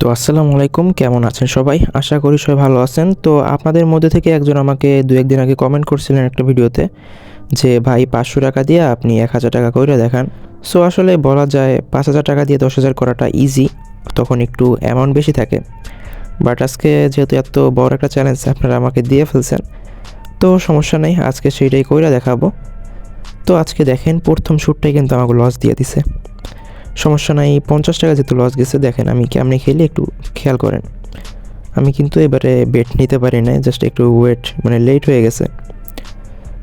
তো আসসালামু আলাইকুম, কেমন আছেন সবাই? আশা করি সবাই ভালো আছেন। তো আপনাদের মধ্যে থেকে একজন আমাকে দু একদিন আগে কমেন্ট করছিলেন একটা ভিডিওতে যে, ভাই, পাঁচশো টাকা দিয়ে আপনি এক হাজার টাকা করে দেখান। সো আসলে বলা যায় পাঁচ হাজার টাকা দিয়ে দশ হাজার করাটা ইজি তখন একটু অ্যামাউন্ট বেশি থাকে। বাট আজকে যেহেতু এত বড় একটা চ্যালেঞ্জ আপনারা আমাকে দিয়ে ফেলছেন, তো সমস্যা নেই, আজকে সেইটাই কইরা দেখাবো। তো আজকে দেখেন, প্রথম শ্যুটটাই কিন্তু আমাকে লস দিয়ে দিছে। সমস্যা নাই, পঞ্চাশ টাকা যেহেতু লস গেছে, দেখেন আমি কেমনি খেলে একটু খেয়াল করেন। আমি কিন্তু এবারে বেট নিতে পারি না জাস্ট একটু ওয়েট মানে লেট হয়ে গেছে।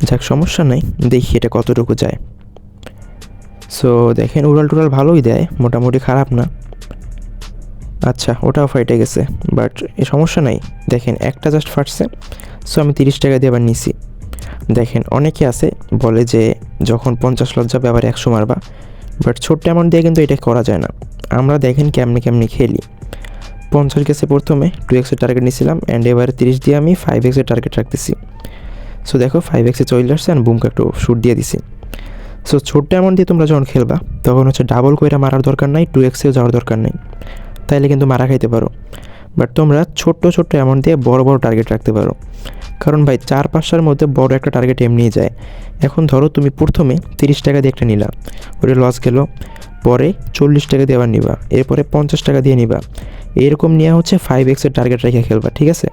যাক, সমস্যা নাই, দেখি এটা কতটুকু যায়। সো দেখেন, উড়াল টুরাল ভালোই দেয়, মোটামুটি খারাপ না। আচ্ছা ওটাও ফাইটে গেছে বাট এ সমস্যা নাই। দেখেন, একটা জাস্ট ফাটছে সো আমি তিরিশ টাকা দিয়ে আবার নিছি। দেখেন, অনেকে আছে, বলে যে যখন পঞ্চাশ লস যাবে আবার একশো মারবা। বাট ছোট্ট অ্যামাউন্ট দিয়ে কিন্তু এটা করা যায় না। আমরা দেখেন কেমনে কেমনে খেলি। পঞ্চাশ গেছে প্রথমে টু এক্সের টার্গেট নিয়েছিলাম অ্যান্ড এবারে তিরিশ দিয়ে আমি ফাইভ এক্সের টার্গেট রাখতেছি। সো দেখো ফাইভ এক্সে চলে আসছে অ্যান্ড বুমকে একটু শ্যুট দিয়ে দিছি। সো ছোট্ট অ্যামাউন্ট দিয়ে তোমরা যখন খেলবা, তখন হচ্ছে ডাবল কইরা মারার দরকার নাই টু এক্সেও যাওয়ার দরকার নেই। তাইলে কিন্তু মারা খাইতে পারো। বাট তোমরা ছোট্ট ছোট্ট অ্যামাউন্ট দিয়ে বড় বড় টার্গেট রাখতে পারো। কারণ ভাই চার পাঁচটার মধ্যে বড় একটা টার্গেট এমনিই যায়। এখন ধরো তুমি প্রথমে তিরিশ টাকা দিয়ে একটা নিলা ওটা লস গেল, পরে চল্লিশ টাকা দিয়ে আবার নিবা, এরপরে পঞ্চাশ টাকা দিয়ে নিবা। এরকম নেওয়া হচ্ছে ফাইভ এক্সের টার্গেট রেখে খেলবা, ঠিক আছে?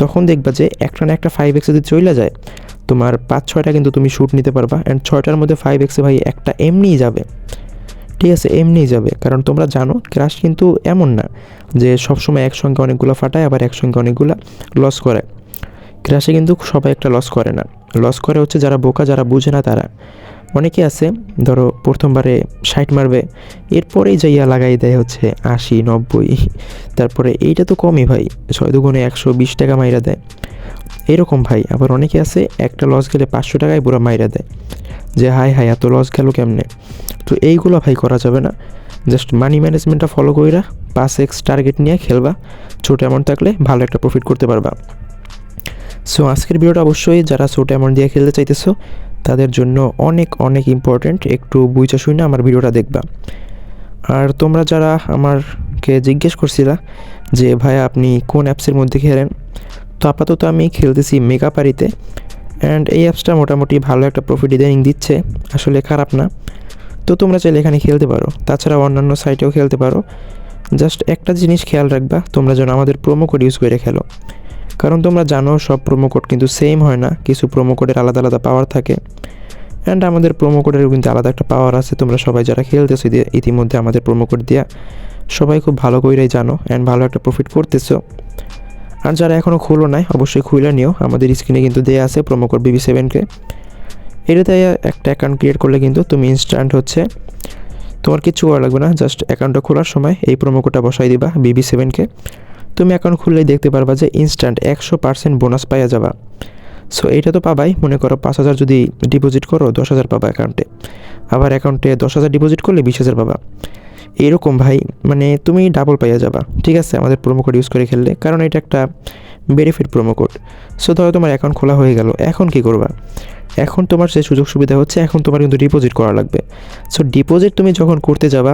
তখন দেখবা যে একটা না একটা ফাইভ এক্সে যদি চলে যায়, তোমার পাঁচ ছয়টা কিন্তু তুমি শ্যুট নিতে পারবা অ্যান্ড ছয়টার মধ্যে ফাইভ এক্সে ভাই একটা এমনিই যাবে। ঠিক আছে, এমনিই যাবে। কারণ তোমরা জানো ক্রাশ কিন্তু এমন না যে সবসময় একসঙ্গে অনেকগুলো ফাটায়, আবার একসঙ্গে অনেকগুলো লস করে। ক্রাশে কিন্তু সবাই একটা লস করে না। লস করে হচ্ছে যারা বোকা, যারা বুঝে না তারা। অনেকে আছে, ধরো প্রথমবারে ষাট মারবে, এরপরেই যাইয়া লাগাই দেয় হচ্ছে আশি, নব্বই, তারপরে এইটা তো কমই ভাই, ছয় দুগুণে একশো বিশ টাকা মাইরা দেয়। এরকম ভাই, আবার অনেকে আছে, একটা লস গেলে পাঁচশো টাকায় পুরো মাইরা দেয়। যে হাই হাই এত লস গেল কেমনে? তো এইগুলো ভাই করা যাবে না। জাস্ট মানি ম্যানেজমেন্টটা ফলো কইরা, পাঁচ এক্স টার্গেট নিয়ে খেলবা, ছোটো অ্যামাউন্ট থাকলে ভালো একটা প্রফিট করতে পারবা। সো আজকের ভিডিওটা অবশ্যই যারা ছোটো অ্যামাউন্ট দিয়ে খেলতে চাইতেছো, তাদের জন্য অনেক অনেক ইম্পর্ট্যান্ট একটু বুঝা শুনে আমার ভিডিওটা দেখবা। আর তোমরা যারা আমারকে জিজ্ঞেস করছিলা যে, ভাই, আপনি কোন অ্যাপসের মধ্যে খেলেন? তো আপাতত আমি খেলতেছি মেগাপারিতে অ্যান্ড এই অ্যাপসটা মোটামুটি ভালো একটা প্রফিট ইদানিং দিচ্ছে। আসলে খারাপ না। তো তোমরা চাইলে এখানে খেলতে পারো। তাছাড়া অন্যান্য সাইটেও খেলতে পারো। জাস্ট একটা জিনিস খেয়াল রাখবা, তোমরা যেন আমাদের প্রোমো কোড ইউজ করে খেলো। কারণ তোমরা জানো, সব প্রোমো কোড কিন্তু সেম হয় না। কিছু প্রোমো কোডের আলাদা আলাদা পাওয়ার থাকে। অ্যান্ড আমাদের প্রোমো কোডেরও কিন্তু আলাদা একটা পাওয়ার আছে। তোমরা সবাই যারা খেলতেছো ইতি- ইতিমধ্যে আমাদের প্রোমো কোড দিয়া, সবাই খুব ভালো করেই জানো অ্যান্ড ভালো একটা প্রফিট করতেছো। আর যারা এখনও খুলো নাই, অবশ্যই খুলে নিও। আমাদের স্ক্রিনে কিন্তু দেওয়া আছে প্রোমো কোড বিবি সেভেনকে এটাতে একটা অ্যাকাউন্ট ক্রিয়েট করলে কিন্তু তুমি ইনস্ট্যান্ট হচ্ছে। তোমার কিচ্ছু করা লাগবে না। জাস্ট অ্যাকাউন্টটা খোলার সময় এই প্রোমো কোডটা বসাই দিবা বিবি সেভেনকে তুমি অ্যাকাউন্ট খুললেই দেখতে পারবা যে ইনস্ট্যান্ট একশো পার্সেন্ট বোনাস পাইয়া যাবা। সো এইটা তো পাবাই, মনে করো পাঁচ হাজার যদি ডিপোজিট করো, দশ হাজার পাবা অ্যাকাউন্টে আবার অ্যাকাউন্টে দশ হাজার ডিপোজিট করলে বিশ হাজার পাবা। এরকম ভাই মানে তুমি ডাবল পাইয়া যাবা, ঠিক আছে? আমাদের প্রোমো কোড ইউজ করে খেললে, কারণ এটা একটা বেনিফিট প্রোমো কোড সো ধরো তোমার অ্যাকাউন্ট খোলা হয়ে গেল, এখন কি করবা? এখন তোমার যে সুযোগ সুবিধা হচ্ছে, এখন তোমার কিন্তু ডিপোজিট করা লাগবে। সো ডিপোজিট তুমি যখন করতে যাবা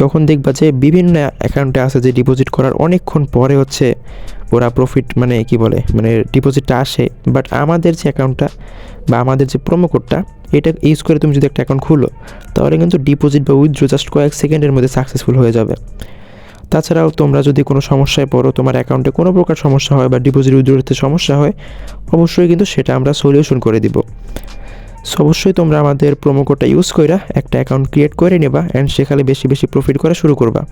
তখন দেখবা যে বিভিন্ন অ্যাকাউন্টে আছে যে ডিপোজিট করার অনেকক্ষণ পরে হচ্ছে ওরা প্রফিট মানে কি বলে মানে ডিপোজিটটা আসে। বাট আমাদের যে অ্যাকাউন্টটা বা আমাদের যে প্রোমো কোডটা এটা ইউজ করে তুমি যদি একটা অ্যাকাউন্ট খুলো, তাহলে কিন্তু ডিপোজিট বা উইথড্র জাস্ট কয়েক সেকেন্ডের মধ্যে সাকসেসফুল হয়ে যাবে। তাছাড়াও তোমরা যদি কোনো সমস্যায় পড়ো, তোমার অ্যাকাউন্টে কোনো প্রকার সমস্যা হয় বা ডিপোজিট উইথড্রোতে সমস্যা হয়, অবশ্যই কিন্তু সেটা আমরা সলিউশন করে দিব। সো অবশ্যই তোমরা আমাদের প্রোমো কোডটা ইউজ কইরা একটা অ্যাকাউন্ট ক্রিয়েট করে নেবা অ্যান্ড সেখানে বেশি বেশি প্রফিট করা শুরু করবা।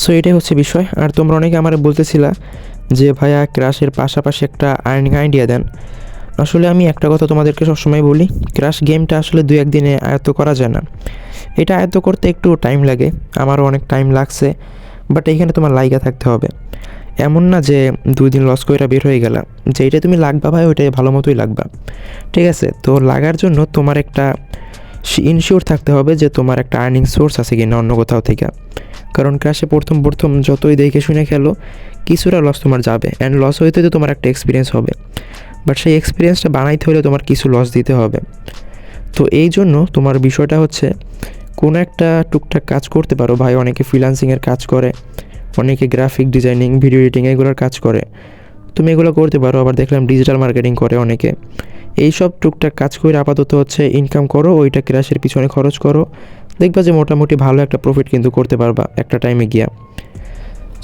সো এটাই হচ্ছে বিষয়। আর তোমরা অনেকে আমার বলতেছিলা যে, ভাইয়া ক্রাশের পাশাপাশি একটা আর্নিং আইডিয়া দেন। আসলে আমি একটা কথা তোমাদেরকে সবসময় বলি ক্রাশ গেমটা আসলে দু একদিনে আয়ত্ত করা যায় না। এটা আয়ত্ত করতে একটু টাইম লাগে, আমারও অনেক টাইম লাগছে বাট এইখানে তোমার লাইগা থাকতে হবে। এমন না যে দুই দিন লস করে বের হয়ে গেলা। যেইটা তুমি লাগবা ভাই, ওইটাই ভালো মতোই লাগবা। ঠিক আছে? তো লাগার জন্য তোমার একটা ইনশিওর থাকতে হবে যে তোমার একটা আর্নিং সোর্স আছে কি না অন্য কোথাও থেকে। কারণ ক্রাশে প্রথম প্রথম যতই দেখে শুনে খেলো, কিছুটা লস তোমার যাবে। অ্যান্ড লস হইতে তো তোমার একটা এক্সপিরিয়েন্স হবে। বাট সেই এক্সপিরিয়েন্সটা বানাইতে হলে তোমার কিছু লস দিতে হবে। তো এই জন্য তোমার বিষয়টা হচ্ছে, কোনো একটা টুকটাক কাজ করতে পারো। ভাই, অনেকে ফ্রিলান্সিংয়ের কাজ করে। অনেকে গ্রাফিক ডিজাইনিং, ভিডিও এডিটিং এগুলোর কাজ করে। তুমি এগুলো করতে পারো, আবার দেখলাম ডিজিটাল মার্কেটিং করে অনেকে। এইসব টুকটাক কাজ করে আপাতত হচ্ছে ইনকাম করো, ওইটা ক্রাশের পিছনে খরচ করো। দেখবা যে মোটামুটি ভালো একটা প্রফিট কিন্তু করতে পারবা একটা টাইমে গিয়া।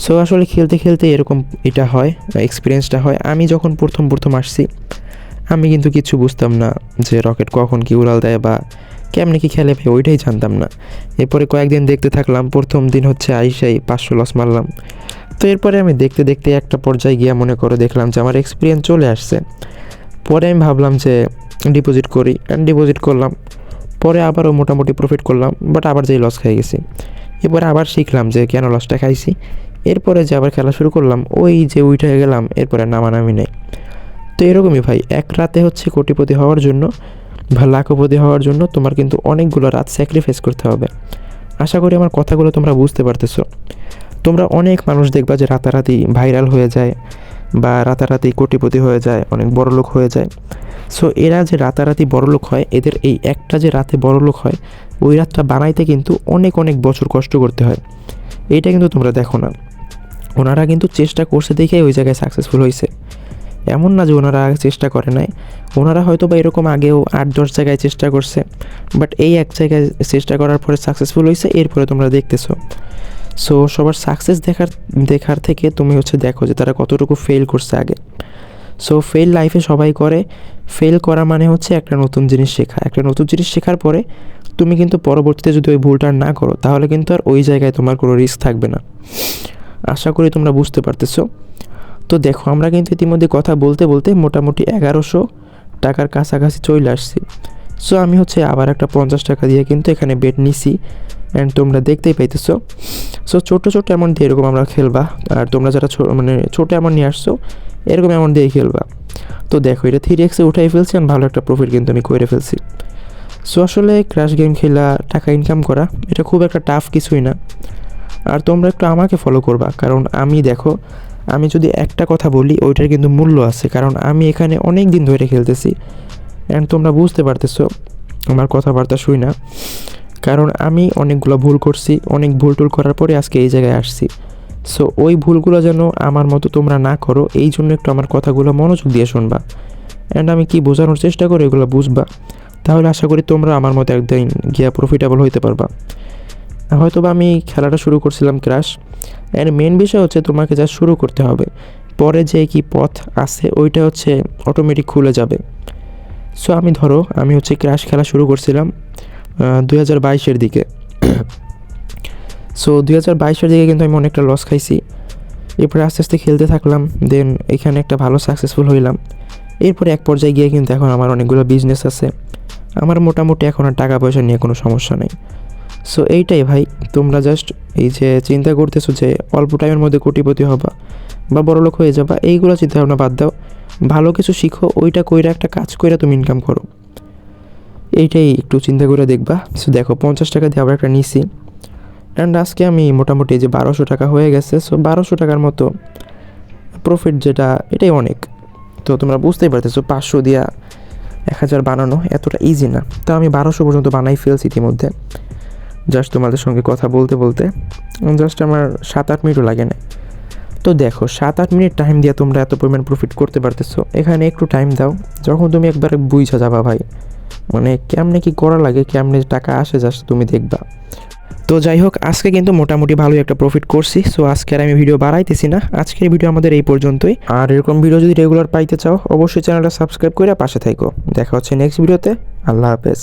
সো আসলে খেলতে খেলতে এরকম এটা হয় এক্সপিরিয়েন্সটা হয়। আমি যখন প্রথম প্রথম আসছি, আমি কিন্তু কিছু বুঝতাম না যে রকেট কখন কি উড়াল দেয় বা কেমনি কি খেলে ভাই? ওইটাই জানতাম না। এরপরে কয়েকদিন দেখতে থাকলাম, প্রথম দিন হচ্ছে আইসাই পাঁচশো লস মারলাম। তো এরপরে আমি দেখতে দেখতে একটা পর্যায়ে গিয়ে মনে করে দেখলাম যে আমার এক্সপিরিয়েন্স চলে আসছে। পরে আমি ভাবলাম যে ডিপোজিট করি অ্যান্ড ডিপোজিট করলাম। পরে আবারও মোটামুটি প্রফিট করলাম বাট আবার যেই লস খেয়ে গেছি। এরপরে আবার শিখলাম যে কেন লসটা খাইছি। এরপরে যে আবার খেলা শুরু করলাম, ওই যে উঠে গেলাম, এরপরে নামানামি নেই। তো এরকমই ভাই, এক রাতে হচ্ছে কোটিপতি হওয়ার জন্য বা লাখপতি হওয়ার জন্য তোমার কিন্তু অনেকগুলো রাত স্যাক্রিফাইস করতে হবে। আশা করি আমার কথাগুলো তোমরা বুঝতে পারতেছো। তোমরা অনেক মানুষ দেখবা যে রাতারাতি ভাইরাল হয়ে যায় বা রাতারাতি কোটিপতি হয়ে যায়, অনেক বড় লোক হয়ে যায়। সো এরা যে রাতারাতি বড়লোক হয়, এদের এই একটা যে রাতে বড়লোক হয়, ওই রাতটা বানাইতে কিন্তু অনেক অনেক বছর কষ্ট করতে হয়। এইটা কিন্তু তোমরা দেখো না। ওনারা কিন্তু চেষ্টা করছে দেখেই ওই জায়গায় সাকসেসফুল হয়েছে এমন না যে ওনারা চেষ্টা করে নাই। ওনারা হয়তো বা এরকম আগেও আট দশ জায়গায় চেষ্টা করছে বাট এই এক জায়গায় চেষ্টা করার পরে সাকসেসফুল হয়েছে এরপরে তোমরা দেখতেছো। সো সবার সাকসেস দেখার দেখার থেকে তুমি হচ্ছে দেখো যে তারা কতটুকু ফেল করছে আগে। সো ফেল লাইফে সবাই করে। ফেল করা মানে হচ্ছে একটা নতুন জিনিস শেখা। একটা নতুন জিনিস শেখার পরে তুমি কিন্তু পরবর্তীতে যদি ওই ভুলটা না করো, তাহলে কিন্তু আর ওই জায়গায় তোমার কোনো রিস্ক থাকবে না। আশা করি তোমরা বুঝতে পারতেছো। তো দেখো, আমরা কিন্তু ইতিমধ্যে কথা বলতে বলতে মোটামুটি এগারোশো টাকার কাছাকাছি চলে আসছি। সো আমি হচ্ছে আবার একটা পঞ্চাশ টাকা দিয়ে কিন্তু এখানে বেড নিছি। অ্যান্ড তোমরা দেখতেই পাইতেছো। সো ছোটো ছোটো অ্যামাউন্ট দিয়ে এরকম আমরা খেলবা। আর তোমরা যারা মানে ছোটো অ্যামাউন্ট নিয়ে আসছো, এরকম অ্যামাউন্ট দিয়ে খেলবা। তো দেখো, এটা থ্রি এক্সে উঠাই ফেলছি আর ভালো একটা প্রফিট কিন্তু আমি করে ফেলছি। সো আসলে ক্র্যাশ গেম খেলা, টাকা ইনকাম করা, এটা খুব একটা টাফ কিছুই না। আর তোমরা একটু আমাকে ফলো করবা। কারণ আমি দেখো আমি যদি একটা কথা বলি, ওইটার কিন্তু মূল্য আছে, কারণ আমি এখানে অনেক দিন ধরে খেলতেছি। অ্যান্ড তোমরা বুঝতে পারতেছো, আমার কথাবার্তা শুই না। কারণ আমি অনেকগুলো ভুল করছি, অনেক ভুল টুল করার পরে আজকে এই জায়গায় আসছি। সো ওই ভুলগুলো যেন আমার মতো তোমরা না করো, এই জন্য একটু আমার কথাগুলো মনোযোগ দিয়ে শুনবা। অ্যান্ড আমি কি বোঝানোর চেষ্টা করি, এগুলো বুঝবা? তাহলে আশা করি তোমরা আমার মতো একদিন গিয়া প্রফিটেবল হইতে পারবা। হয়তো বা আমি খেলাটা শুরু করছিলাম ক্রাশ এর মেন বিষয় হচ্ছে তোমাকে যা শুরু করতে হবে। পরে যে কি পথ আছে, ওইটা হচ্ছে অটোমেটিক খুলে যাবে। সো আমি ধরো, আমি হচ্ছে ক্রাশ খেলা শুরু করছিলাম দুই হাজার বাইশের দিকে। সো দুই হাজার বাইশের দিকে কিন্তু আমি অনেকটা লস খাইছি। এরপরে আস্তে আস্তে খেলতে থাকলাম দেন এখানে একটা ভালো সাকসেসফুল হইলাম। এরপরে এক পর্যায়ে গিয়ে কিন্তু এখন আমার অনেকগুলো বিজনেস আছে। আমার মোটামুটি এখন আর টাকা পয়সা নিয়ে কোনো সমস্যা নেই। সো এইটাই ভাই, তোমরা জাস্ট এই যে চিন্তা করতেছো যে অল্প টাইমের মধ্যে কোটিপতি হবা বা বড়লোক হয়ে যাবা, এইগুলো চিন্তা ভাবনা বাদ দাও। ভালো কিছু শিখো, ওইটা কইরা একটা কাজ কইরা তুমি ইনকাম করো। এইটাই একটু চিন্তা করে দেখবা। সো দেখো, পঞ্চাশ টাকা দিয়ে আবার একটা নিছি। অ্যান্ড আজকে আমি মোটামুটি যে বারোশো টাকা হয়ে গেছে। সো বারোশো টাকার মতো প্রফিট যেটা, এটাই অনেক। তো তোমরা বুঝতেই পারতেছো, পাঁচশো দিয়া এক হাজার বানানো এতটা ইজি না। তো আমি বারোশো পর্যন্ত বানাই ফেলছি ইতিমধ্যে। জাস্ট তোমাদের সঙ্গে কথা বলতে বলতে জাস্ট আমার সাত আট মিনিটও লাগে না তো দেখো সাত আট মিনিট টাইম দিয়ে তোমরা এত পরিমাণ প্রফিট করতে পারতেছো, এখানে একটু টাইম দাও। যখন তুমি একবার বুঝা যাবা ভাই মানে কেমনে কি করা লাগে, কেমনে টাকা আসে জাস্ট তুমি দেখবা। তো যাই হোক, আজকে কিন্তু মোটামুটি ভালোই একটা প্রফিট করছি সো আজকে আর আমি ভিডিও বাড়াইতেছি না। আজকের ভিডিও আমাদের এই পর্যন্তই। আর এরকম ভিডিও যদি রেগুলার পাইতে চাও, অবশ্যই চ্যানেলটা সাবস্ক্রাইব করে পাশে থাকো দেখা হচ্ছে নেক্সট ভিডিওতে আল্লাহ হাফেজ।